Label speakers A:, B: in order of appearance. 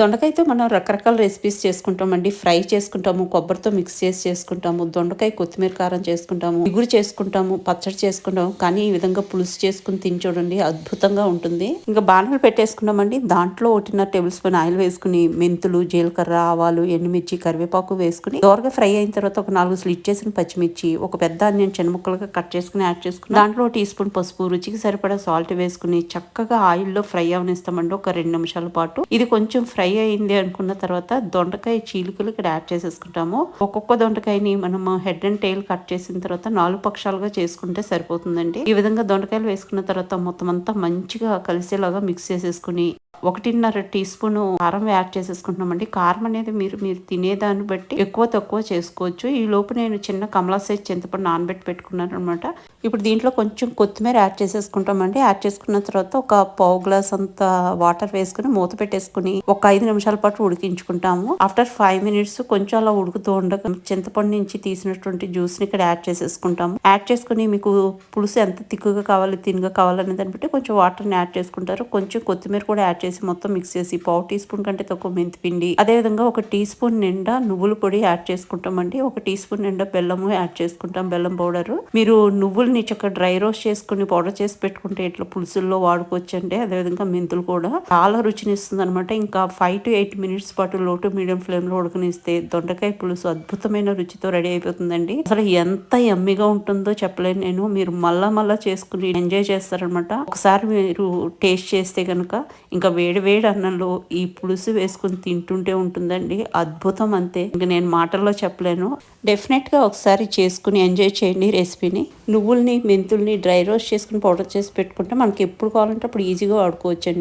A: దొండకాయతో మనం రకరకాల రెసిపీస్ చేసుకుంటామండి. ఫ్రై చేసుకుంటాము కొబ్బరితో మిక్స్ చేసి చేసుకుంటాము దొండకాయ కొత్తిమీర కారం చేసుకుంటాము ఇగురు చేసుకుంటాము పచ్చడి చేసుకుంటాము. కానీ ఈ విధంగా పులుసు చేసుకుని తిని చూడండి అద్భుతంగా ఉంటుంది. ఇంకా బాణలు పెట్టేసుకున్నామండి. దాంట్లో ఒకటిన్నర టేబుల్ స్పూన్ ఆయిల్ వేసుకుని మెంతులు జీలకర్ర ఆవాలు ఎండుమిర్చి కరివేపాకు వేసుకుని దోరగా ఫ్రై అయిన తర్వాత ఒక నాలుగు స్లిట్ చేసిన పచ్చిమిర్చి ఒక పెద్ద ఆనియన్ చిన్న ముక్కలుగా కట్ చేసుకుని యాడ్ చేసుకుని దాంట్లో టీ స్పూన్ పసుపు రుచికి సరిపడా సాల్ట్ వేసుకుని చక్కగా ఆయిల్లో ఫ్రై అవనిస్తామండి. ఒక రెండు నిమిషాల పాటు. ఇది కొంచెం ఫ్రై అయింది అనుకున్న తర్వాత దొండకాయ చీలికలు ఇక్కడ యాడ్ చేసేసుకుంటాము. ఒక్కొక్క దొండకాయని మనం హెడ్ అండ్ టైల్ కట్ చేసిన తర్వాత నాలుగు పక్షాలుగా చేసుకుంటే సరిపోతుందండి. ఈ విధంగా దొండకాయలు వేసుకున్న తర్వాత మొత్తం అంతా మంచిగా కలిసేలాగా మిక్స్ చేసేసుకుని ఒకటిన్నర టీ స్పూన్ కారం యాడ్ చేసేసుకుంటున్నామండి. కారం అనేది మీరు మీరు తినేదాన్ని బట్టి ఎక్కువ తక్కువ చేసుకోవచ్చు. ఈ లోపు నేను చిన్న కమలా సైజ్ చింతపండు నానబెట్టి పెట్టుకున్నాను అనమాట ఇప్పుడు దీంట్లో కొంచెం కొత్తిమీర యాడ్ చేసేసుకుంటామండి. యాడ్ చేసుకున్న తర్వాత ఒక పావు గ్లాస్ అంత వాటర్ వేసుకుని మూత పెట్టేసుకుని ఒక ఐదు నిమిషాల పాటు ఉడికించుకుంటాము. ఆఫ్టర్ ఫైవ్ మినిట్స్ కొంచెం అలా ఉడుకుతూ ఉండగా చింతపండు నుంచి తీసినటువంటి జ్యూస్ని ఇక్కడ యాడ్ చేసేసుకుంటాము. యాడ్ చేసుకుని మీకు పులుసు ఎంత తిక్కుగా కావాలి తినగా కావాలనే దాన్ని బట్టి కొంచెం వాటర్ని యాడ్ చేసుకుంటారు. కొంచెం కొత్తిమీర కూడా యాడ్ చేసి మొత్తం మిక్స్ చేసి పావు టీ స్పూన్ కంటే తక్కువ మెంతి పిండి అదే విధంగా ఒక టీ స్పూన్ నిండా నువ్వుల పొడి యాడ్ చేసుకుంటామండి. ఒక టీ స్పూన్ నిండా బెల్లము యాడ్ చేసుకుంటాం బెల్లం పౌడర్. మీరు నువ్వుల్ని చక్కగా డ్రై రోస్ట్ చేసుకుని పౌడర్ చేసి పెట్టుకుంటే ఇట్లా పులుసుల్లో వాడుకోవచ్చు అండి అదేవిధంగా మెంతులు కూడా చాలా రుచిని ఇస్తుంది అనమాట ఇంకా ఫైవ్ టు ఎయిట్ మినిట్స్ పాటు లో టు మీడియం ఫ్లేమ్లో ఉడకనిస్తే దొండకాయ పులుసు అద్భుతమైన రుచితో రెడీ అయిపోతుందండి. అసలు ఎంత ఎమ్మిగా ఉంటుందో చెప్పలేను నేను. మీరు మళ్ళా మళ్ళా చేసుకుని ఎంజాయ్ చేస్తారనమాట ఒకసారి మీరు టేస్ట్ చేస్తే కనుక ఇంకా వేడి వేడి అన్నంలో ఈ పులుసు వేసుకుని తింటుంటే ఉంటుందండి. అద్భుతం అంతే. ఇంక నేను మాటల్లో చెప్పలేను. డెఫినెట్గా ఒకసారి చేసుకుని ఎంజాయ్ చేయండి రెసిపీని నువ్వుల్ని మెంతుల్ని డ్రై రోస్ట్ చేసుకుని పౌడర్ చేసి పెట్టుకుంటే మనకి ఎప్పుడు కావాలంటే అప్పుడు ఈజీగా వాడుకోవచ్చండి.